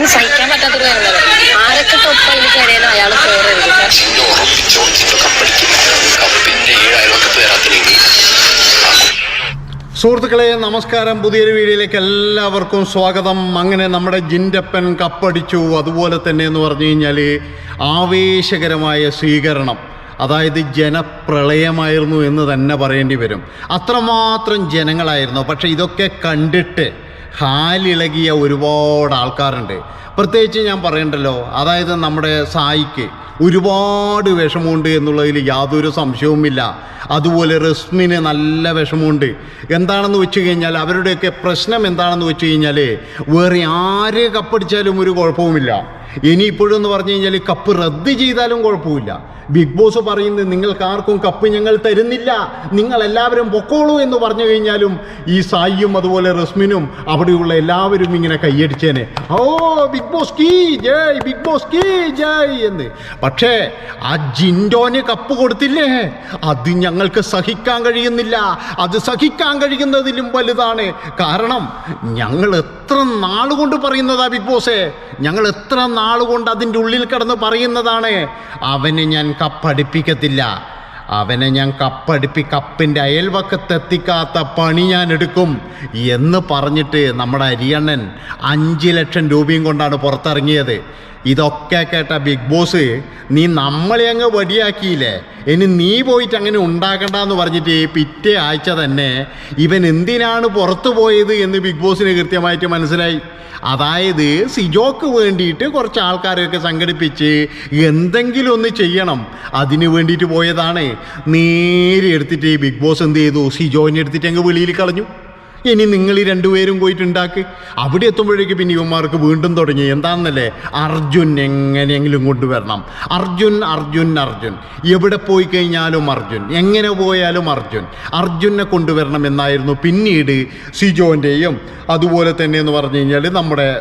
കപ്പിന് സഹിക്കാൻ പറ്റാത്തൊരു കാര്യമല്ല. ആരൊക്കെ അയാൾ കപ്പടിക്കും കപ്പിന്റെ ഏഴ് അയൽവക്കത്ത് സുഹൃത്തുക്കളെ നമസ്കാരം. പുതിയൊരു വീഡിയോയിലേക്ക് എല്ലാവർക്കും സ്വാഗതം. അങ്ങനെ നമ്മുടെ ജിൻഡപ്പൻ കപ്പടിച്ചു. അതുപോലെ തന്നെ എന്ന് പറഞ്ഞു കഴിഞ്ഞാൽ ആവേശകരമായ സ്വീകരണം അതായത് ജനപ്രളയമായിരുന്നു എന്ന് തന്നെ പറയേണ്ടി വരും. അത്രമാത്രം ജനങ്ങളായിരുന്നു. പക്ഷേ ഇതൊക്കെ കണ്ടിട്ട് ഹാലിളകിയ ഒരുപാട് ആൾക്കാരുണ്ട്. പ്രത്യേകിച്ച് ഞാൻ പറയണ്ടല്ലോ അതായത് നമ്മുടെ സായിക്ക് ഒരുപാട് വിഷമമുണ്ട് എന്നുള്ളതിൽ യാതൊരു സംശയവുമില്ല. അതുപോലെ റസ്മിന് നല്ല വിഷമമുണ്ട്. എന്താണെന്ന് വെച്ച് കഴിഞ്ഞാൽ അവരുടെയൊക്കെ പ്രശ്നം എന്താണെന്ന് വെച്ച് കഴിഞ്ഞാൽ വേറെ ആര് കപ്പടിച്ചാലും ഒരു കുഴപ്പവുമില്ല. ഇനി ഇനിയിപ്പോഴെന്ന് പറഞ്ഞു കഴിഞ്ഞാൽ കപ്പ് റദ്ദ് ചെയ്താലും കുഴപ്പമില്ല ബിഗ് ബോസ് പറയുന്നത് നിങ്ങൾക്ക് ആർക്കും കപ്പ് ഞങ്ങൾ തരുന്നില്ല. നിങ്ങൾ എല്ലാവരും പൊക്കോളൂ എന്ന് പറഞ്ഞു കഴിഞ്ഞാലും ഈ സായിയും അതുപോലെ റസ്മിനും അവിടെയുള്ള എല്ലാവരും ഇങ്ങനെ കൈയടിച്ചേനെ. ഓ ബിഗ് ബോസ് കീ ജയ് ബിഗ് ബോസ് കീ ജയ് എന്ന്. പക്ഷേ ആ ജിൻഡോന് കപ്പ് കൊടുത്തില്ലേ? അത് ഞങ്ങൾക്ക് സഹിക്കാൻ കഴിയുന്നില്ല. അത് സഹിക്കാൻ കഴിയുന്നതിലും വലുതാണ്. കാരണം ഞങ്ങൾ എത്ര നാളുകൊണ്ട് പറയുന്നതാ ബിഗ് ബോസേ? ഞങ്ങൾ എത്ര നാളുകൊണ്ട് അതിന്റെ ഉള്ളിൽ കിടന്ന് പറയുന്നതാണ്? അവനെ ഞാൻ കപ്പടിപ്പിക്കത്തില്ല. അവനെ ഞാൻ കപ്പടിപ്പി കപ്പിന്റെ അയൽവക്കത്തെത്തിക്കാത്ത പണി ഞാൻ എടുക്കും എന്ന് പറഞ്ഞിട്ട് നമ്മുടെ അരിയണ്ണൻ അഞ്ച് ലക്ഷം രൂപയും കൊണ്ടാണ് പുറത്തിറങ്ങിയത്. ഇതൊക്കെ കേട്ട ബിഗ് ബോസ് നീ നമ്മളെ അങ്ങ് വടിയാക്കിയില്ലേ? ഇനി നീ പോയിട്ട് അങ്ങനെ ഉണ്ടാക്കണ്ട എന്ന് പറഞ്ഞിട്ട് പിറ്റേ ആഴ്ച തന്നെ ഇവൻ എന്തിനാണ് പുറത്തു പോയത് എന്ന് ബിഗ് ബോസിന് കൃത്യമായിട്ട് മനസ്സിലായി. അതായത് സിജോക്ക് വേണ്ടിയിട്ട് കുറച്ച് ആൾക്കാരെയൊക്കെ സംഘടിപ്പിച്ച് എന്തെങ്കിലും ഒന്ന് ചെയ്യണം. അതിന് വേണ്ടിയിട്ട് പോയതാണ്. നേരെ എടുത്തിട്ട് ബിഗ് ബോസ് എന്ത് ചെയ്തു? സിജോനെ എടുത്തിട്ട് അങ്ങ് വെളിയിൽ കളഞ്ഞു. ഇനി നിങ്ങൾ ഈ രണ്ടുപേരും പോയിട്ട് ഉണ്ടാക്ക് അവിടെ എത്തുമ്പോഴേക്ക് പിന്നെ ഇവന്മാർക്ക് വീണ്ടും തുടങ്ങി. എന്താണെന്നല്ലേ അർജുൻ എങ്ങനെയെങ്കിലും കൊണ്ടുവരണം. അർജുൻ അർജുൻ അർജുൻ. എവിടെ പോയി കഴിഞ്ഞാലും അർജുൻ. എങ്ങനെ പോയാലും അർജുൻ. അർജുനെ കൊണ്ടുവരണം എന്നായിരുന്നു പിന്നീട് സിജോന്റെയും അതുപോലെ തന്നെ എന്ന് പറഞ്ഞു കഴിഞ്ഞാൽ നമ്മുടെ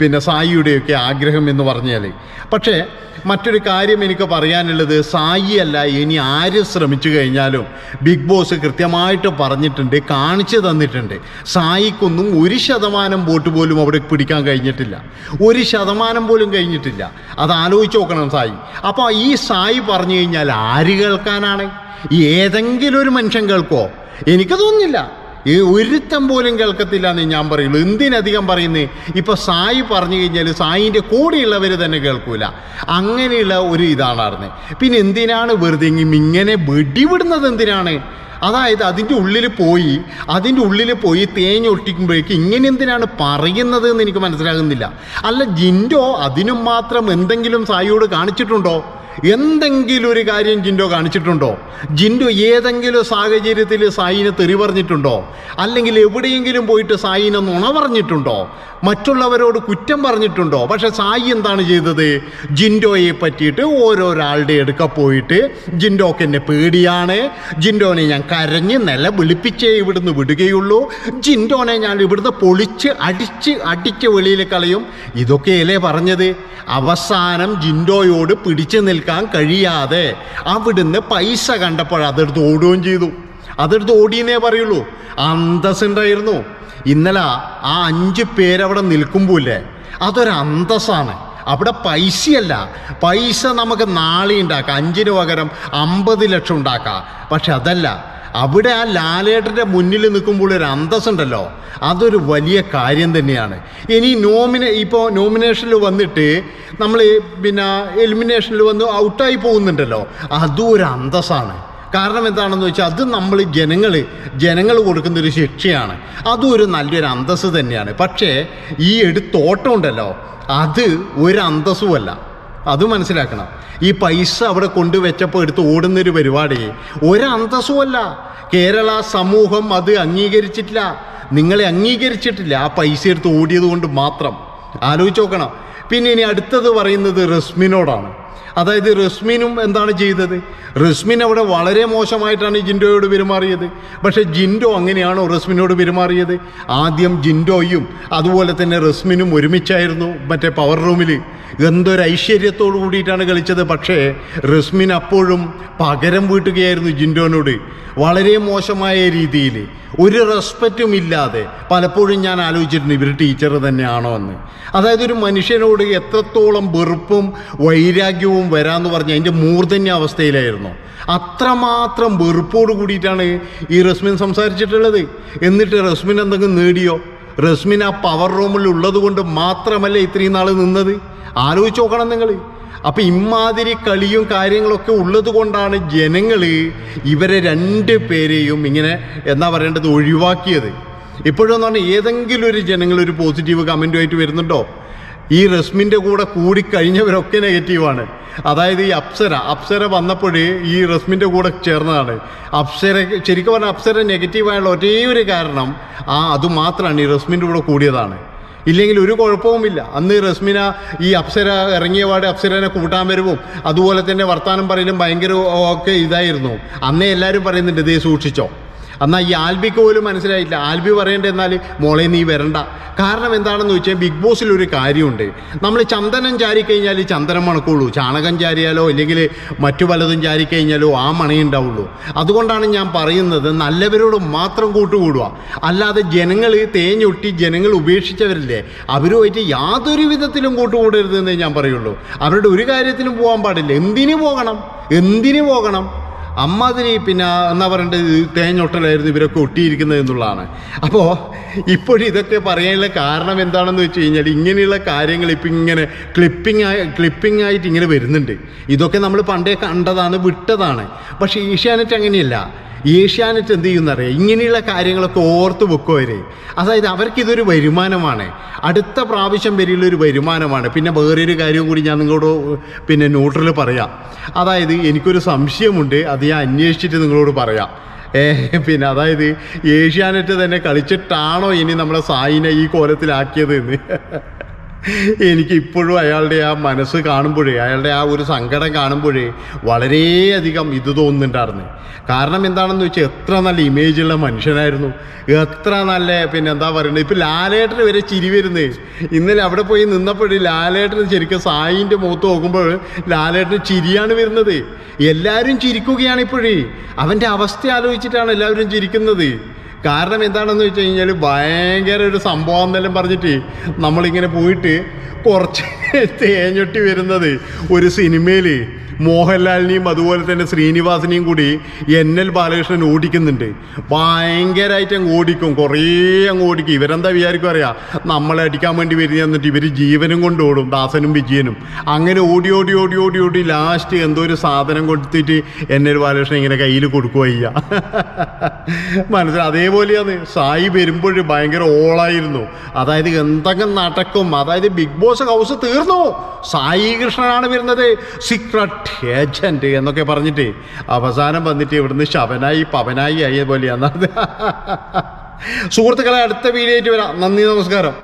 പിന്നെ സായിയുടെയൊക്കെ ആഗ്രഹം എന്ന് പറഞ്ഞാൽ പക്ഷേ മറ്റൊരു കാര്യം എനിക്ക് പറയാനുള്ളത് സായി അല്ല ഇനി ആര് ശ്രമിച്ചു കഴിഞ്ഞാലും ബിഗ് ബോസ് കൃത്യമായിട്ട് പറഞ്ഞിട്ടുണ്ട് കാണിച്ചു തന്നിട്ടുണ്ട്. സായിക്കൊന്നും ഒരു ശതമാനം വോട്ട് പോലും അവിടെ പിടിക്കാൻ കഴിഞ്ഞിട്ടില്ല. ഒരു ശതമാനം പോലും കഴിഞ്ഞിട്ടില്ല. അത് ആലോചിച്ച് നോക്കണം സായി. അപ്പോൾ ഈ സായി പറഞ്ഞു കഴിഞ്ഞാൽ ആര് കേൾക്കാനാണ്? ഏതെങ്കിലും ഒരു മനുഷ്യൻ കേൾക്കുമോ എനിക്ക് തോന്നുന്നില്ല. ഈ ഒരുത്തം പോലും കേൾക്കത്തില്ല എന്ന് ഞാൻ പറയുള്ളൂ. എന്തിനധികം പറയുന്നത് ഇപ്പൊ സായി പറഞ്ഞു കഴിഞ്ഞാൽ സായിന്റെ കൂടെയുള്ളവർ തന്നെ കേൾക്കൂല. അങ്ങനെയുള്ള ഒരു ഇതാണ് പിന്നെ എന്തിനാണ് വെറുതെ ഇങ്ങ് ഇങ്ങനെ വെടിവിടുന്നത് എന്തിനാണ്? അതായത് അതിന്റെ ഉള്ളിൽ പോയി അതിന്റെ ഉള്ളിൽ പോയി തേഞ്ഞൊട്ടിക്കുമ്പോഴേക്ക് ഇങ്ങനെ എന്തിനാണ് പറയുന്നത് എന്ന് എനിക്ക് മനസ്സിലാകുന്നില്ല. അല്ല ജിൻഡോ അതിനും മാത്രം എന്തെങ്കിലും സായിയോട് കാണിച്ചിട്ടുണ്ടോ? എന്തെങ്കിലും ഒരു കാര്യം ജിൻഡോ കാണിച്ചിട്ടുണ്ടോ? ജിൻഡോ ഏതെങ്കിലും സാഹചര്യത്തിൽ സായിനെ തെറി പറഞ്ഞിട്ടുണ്ടോ അല്ലെങ്കിൽ എവിടെയെങ്കിലും പോയിട്ട് സായിനെ നുണ പറഞ്ഞിട്ടുണ്ടോ? മറ്റുള്ളവരോട് കുറ്റം പറഞ്ഞിട്ടുണ്ടോ? പക്ഷെ സായി എന്താണ് ചെയ്തത്? ജിൻഡോയെ പറ്റിയിട്ട് ഓരോരാളുടെ അടുക്ക പോയിട്ട് ജിൻഡോക്ക് എന്നെ പേടിയാണ്. ജിൻഡോനെ ഞാൻ കരഞ്ഞ് നില വിളിപ്പിച്ചേ ഇവിടുന്ന് വിടുകയുള്ളൂ. ജിൻഡോനെ ഞാൻ ഇവിടുന്ന് പൊളിച്ച് അടിച്ച് അടിച്ച് വെളിയിൽ കളയും. ഇതൊക്കെയല്ലേ പറഞ്ഞത്? അവസാനം ജിൻഡോയോട് പിടിച്ചു നിൽക്കാൻ കഴിയാതെ അവിടുന്ന് പൈസ കണ്ടപ്പോൾ അതെടുത്ത് ഓടുകയും ചെയ്തു. അതെടുത്ത് ഓടിയെന്നേ പറയുള്ളൂ. അന്തസ്സുണ്ടായിരുന്നു. ഇന്നലെ ആ അഞ്ച് പേരവിടെ നിൽക്കുമ്പോല്ലേ? അതൊരു അന്തസ്സാണ്. അവിടെ പൈസയല്ല. പൈസ നമുക്ക് നാളെ ഉണ്ടാക്കാം. അഞ്ചിന് പകരം അമ്പത് ലക്ഷം ഉണ്ടാക്കാം. പക്ഷെ അതല്ല. അവിടെ ആ ലാലേട്ടന്റെ മുന്നിൽ നിൽക്കുമ്പോൾ ഒരു അന്തസ്സുണ്ടല്ലോ. അതൊരു വലിയ കാര്യം തന്നെയാണ്. ഇനി നോമിനെ ഇപ്പോൾ നോമിനേഷനിൽ വന്നിട്ട് നമ്മൾ പിന്നെ എലിമിനേഷനിൽ വന്ന് ഔട്ടായി പോകുന്നുണ്ടല്ലോ. അതും ഒരു അന്തസ്സാണ്. കാരണം എന്താണെന്ന് വെച്ചാൽ അത് നമ്മൾ ജനങ്ങൾ ജനങ്ങൾ കൊടുക്കുന്ന ഒരു ശിക്ഷയാണ്. അതും ഒരു നല്ലൊരു അന്തസ്സ് തന്നെയാണ്. പക്ഷേ ഈ എടുത്തോട്ടം ഉണ്ടല്ലോ അത് ഒരു അന്തസ്സുമല്ല അത് മനസ്സിലാക്കണം. ഈ പൈസ അവിടെ കൊണ്ടുവച്ചപ്പോൾ എടുത്ത് ഓടുന്നൊരു പരിപാടി ഒരു അന്തസ്സുമല്ല കേരള സമൂഹം അത് അംഗീകരിച്ചിട്ടില്ല. നിങ്ങളെ അംഗീകരിച്ചിട്ടില്ല ആ പൈസ എടുത്ത് ഓടിയത് കൊണ്ട് മാത്രം. ആലോചിച്ച് നോക്കണം. പിന്നെ ഇനി അടുത്തത് പറയുന്നത് റസ്മിനോടാണ്. അതായത് റസ്മിനും എന്താണ് ചെയ്തത്? റസ്മിൻ അവിടെ വളരെ മോശമായിട്ടാണ് ജിൻഡോയോട് പെരുമാറിയത്. പക്ഷേ ജിൻഡോ അങ്ങനെയാണോ റസ്മിനോട് പെരുമാറിയത്? ആദ്യം ജിൻഡോയും അതുപോലെ തന്നെ റസ്മിനും ഒരുമിച്ചായിരുന്നു മറ്റേ പവർ റൂമിൽ എന്തൊരു ഐശ്വര്യത്തോടു കൂടിയിട്ടാണ് കളിച്ചത്. പക്ഷേ റസ്മിൻ അപ്പോഴും പകരം വീട്ടുകയായിരുന്നു ജിൻഡോനോട്. വളരെ മോശമായ രീതിയിൽ ഒരു റെസ്പെക്റ്റും ഇല്ലാതെ പലപ്പോഴും ഞാൻ ആലോചിച്ചിട്ടുണ്ട് ഇവർ ടീച്ചർ തന്നെയാണോ എന്ന്. അതായത് ഒരു മനുഷ്യനോട് എത്രത്തോളം വെറുപ്പും വൈരാഗ്യവും വരാമെന്ന് പറഞ്ഞ അതിന്റെ മൂർധന്യ അവസ്ഥയിലായിരുന്നു. അത്രമാത്രം വെറുപ്പോട് കൂടിയിട്ടാണ് ഈ റസ്മിൻ സംസാരിച്ചിട്ടുള്ളത്. എന്നിട്ട് റസ്മിൻ എന്തെങ്കിലും നേടിയോ? റസ്മിൻ ആ പവർ റൂമിൽ ഉള്ളത് കൊണ്ട് മാത്രമല്ല ഇത്രയും നാൾ നിന്നത്? ആലോചിച്ച് നോക്കണം നിങ്ങൾ അപ്പം ഇമാതിരി കളിയും കാര്യങ്ങളൊക്കെ ഉള്ളത് കൊണ്ടാണ് ജനങ്ങൾ ഇവരെ രണ്ട് പേരെയും ഇങ്ങനെ എന്താ പറയേണ്ടത് ഒഴിവാക്കിയത്. ഇപ്പോഴെന്ന് പറഞ്ഞാൽ ഏതെങ്കിലും ഒരു ജനങ്ങൾ ഒരു പോസിറ്റീവ് കമന്റുമായിട്ട് വരുന്നുണ്ടോ? ഈ റസ്മിന്റെ കൂടെ കൂടി കഴിഞ്ഞവരൊക്കെ നെഗറ്റീവാണ് അതായത് ഈ അപ്സര അപ്സര വന്നപ്പോഴേ ഈ റസ്മിന്റെ കൂടെ ചേർന്നതാണ്. അപ്സര ശരിക്കും പറഞ്ഞാൽ അപ്സര നെഗറ്റീവായുള്ള ഒരേ ഒരു കാരണം ആ അതുമാത്രമാണ് ഈ റസ്മിന്റെ കൂടെ കൂടിയതാണ്. ഇല്ലെങ്കിൽ ഒരു കുഴപ്പവുമില്ല. അന്ന് റസ്മിന ഈ അപ്സര ഇറങ്ങിയ പാടെ അപ്സരനെ കൂട്ടാൻ വരുമ്പോൾ അതുപോലെ തന്നെ വർത്തമാനം പറയലും ഭയങ്കര ഒക്കെ ഇതായിരുന്നു. അന്നേ എല്ലാവരും പറയുന്നുണ്ട് ഇതേ സൂക്ഷിച്ചോ. എന്നാൽ ഈ ആൽബിക്ക് പോലും മനസ്സിലായില്ല. ആൽബി പറയേണ്ട എന്നാൽ മോളെ നീ വരണ്ട. കാരണം എന്താണെന്ന് ചോദിച്ചാൽ ബിഗ് ബോസിൽ ഒരു കാര്യമുണ്ട്. നമ്മൾ ചന്ദനം ചാരിക്കഴിഞ്ഞാൽ ചന്ദനം മണക്കുള്ളൂ. ചാണകം ചാരിയാലോ അല്ലെങ്കിൽ മറ്റു പലതും ചാരിക്കഴിഞ്ഞാലോ ആ മണയുണ്ടാവുള്ളൂ അതുകൊണ്ടാണ് ഞാൻ പറയുന്നത് നല്ലവരോട് മാത്രം കൂട്ടുകൂടുക. അല്ലാതെ ജനങ്ങൾ തേഞ്ഞൊട്ടി ജനങ്ങൾ ഉപേക്ഷിച്ചവരില്ലേ അവരുമായിട്ട് യാതൊരു വിധത്തിലും കൂട്ടുകൂടരുതെന്നേ ഞാൻ പറയുള്ളൂ. അവരുടെ ഒരു കാര്യത്തിലും പോകാൻ പാടില്ല. എന്തിനു പോകണം? എന്തിനു പോകണം? അമ്മാതിരി പിന്നെ എന്നാ പറയേണ്ടത് തേഞ്ഞൊട്ടലായിരുന്നു ഇവരൊക്കെ ഒട്ടിയിരിക്കുന്നത് എന്നുള്ളതാണ്. അപ്പോൾ ഇപ്പോഴും ഇതൊക്കെ പറയാനുള്ള കാരണം എന്താണെന്ന് വെച്ച് കഴിഞ്ഞാൽ ഇങ്ങനെയുള്ള കാര്യങ്ങൾ ഇപ്പം ഇങ്ങനെ ക്ലിപ്പിംഗ് ആയി ക്ലിപ്പിംഗ് ആയിട്ട് ഇങ്ങനെ വരുന്നുണ്ട്. ഇതൊക്കെ നമ്മൾ പണ്ടേ കണ്ടതാണ് വിട്ടതാണ്. പക്ഷേ ഏഷ്യാനെറ്റ് അങ്ങനെയല്ല ഏഷ്യാനെറ്റ് എന്ത് ചെയ്യുന്നറിയാം ഇങ്ങനെയുള്ള കാര്യങ്ങളൊക്കെ ഓർത്ത് വെക്കും അവർ അതായത് അവർക്കിതൊരു വരുമാനമാണ്. അടുത്ത പ്രാവശ്യം വരെയുള്ള ഒരു വരുമാനമാണ്. പിന്നെ വേറൊരു കാര്യവും കൂടി ഞാൻ നിങ്ങളോട് പിന്നെ ന്യൂട്രൽ പറയാം. അതായത് എനിക്കൊരു സംശയമുണ്ട്. അത് ഞാൻ അന്വേഷിച്ചിട്ട് നിങ്ങളോട് പറയാം. പിന്നെ അതായത് ഏഷ്യാനെറ്റ് തന്നെ കളിച്ചിട്ടാണോ ഇനി നമ്മളെ സായിനെ ഈ കോലത്തിലാക്കിയത് എന്ന് എനിക്ക് ഇപ്പോഴും അയാളുടെ ആ മനസ്സ് കാണുമ്പോഴേ അയാളുടെ ആ ഒരു സങ്കടം കാണുമ്പോഴേ വളരെയധികം ഇത് തോന്നുന്നുണ്ടായിരുന്നു. കാരണം എന്താണെന്ന് വെച്ചാൽ എത്ര നല്ല ഇമേജുള്ള മനുഷ്യനായിരുന്നു. എത്ര നല്ല പിന്നെ എന്താ പറയുന്നത് ഇപ്പം ലാലേട്ടന് വരെ ചിരി വരുന്നത് ഇന്നലെ അവിടെ പോയി നിന്നപ്പോഴേ ലാലേട്ടന് ശരിക്കും സായിന്റെ മുഖത്ത് നോക്കുമ്പോൾ ലാലേട്ടന് ചിരിയാണ് വരുന്നത്. എല്ലാവരും ചിരിക്കുകയാണ് ഇപ്പോഴേ. അവന്റെ അവസ്ഥ ആലോചിച്ചിട്ടാണ് എല്ലാവരും ചിരിക്കുന്നത്. കാരണം എന്താണെന്ന് വെച്ച് കഴിഞ്ഞാൽ ഭയങ്കര ഒരു സംഭവം എന്നെല്ലാം പറഞ്ഞിട്ട് നമ്മളിങ്ങനെ പോയിട്ട് കുറച്ച് തേഞ്ഞൊട്ടി വരുന്നത് ഒരു സിനിമയിൽ മോഹൻലാലിനെയും അതുപോലെ തന്നെ ശ്രീനിവാസിനെയും കൂടി എൻ എൽ ബാലകൃഷ്ണൻ ഓടിക്കുന്നുണ്ട്. ഭയങ്കരമായിട്ട് അങ്ങ് ഓടിക്കും. കുറേ അങ്ങ് ഓടിക്കും. ഇവരെന്താ വിചാരിക്കും അറിയാം? നമ്മളെ അടിക്കാൻ വേണ്ടി വരുന്ന എന്നിട്ട് ഇവർ ജീവനും കൊണ്ട് ഓടും. ദാസനും വിജയനും. അങ്ങനെ ഓടി ഓടി ഓടി ഓടി ഓടി ലാസ്റ്റ് എന്തോ ഒരു സാധനം കൊടുത്തിട്ട് എൻ എൽ ബാലകൃഷ്ണൻ ഇങ്ങനെ കയ്യിൽ കൊടുക്കുക ചെയ്യാം. മനസ്സിലായി അതേപോലെയാണ് സായി വരുമ്പോൾ ഭയങ്കര ഓളായിരുന്നു. അതായത് എന്തെങ്കിലും നടക്കും. അതായത് ബിഗ് ബോസ് ഹൗസ് തീർന്നു. സായി കൃഷ്ണനാണ് വരുന്നത്. സീക്രട്ട് ഏജന്റ് എന്നൊക്കെ പറഞ്ഞിട്ട്. അവസാനം വന്നിട്ട് ഇവിടുന്ന് ശവനായി പവനായി ആയ പോലെയാണ് സുഹൃത്തുക്കളെ അടുത്ത വീഡിയോ ആയിട്ട് വരാം. നന്ദി നമസ്കാരം.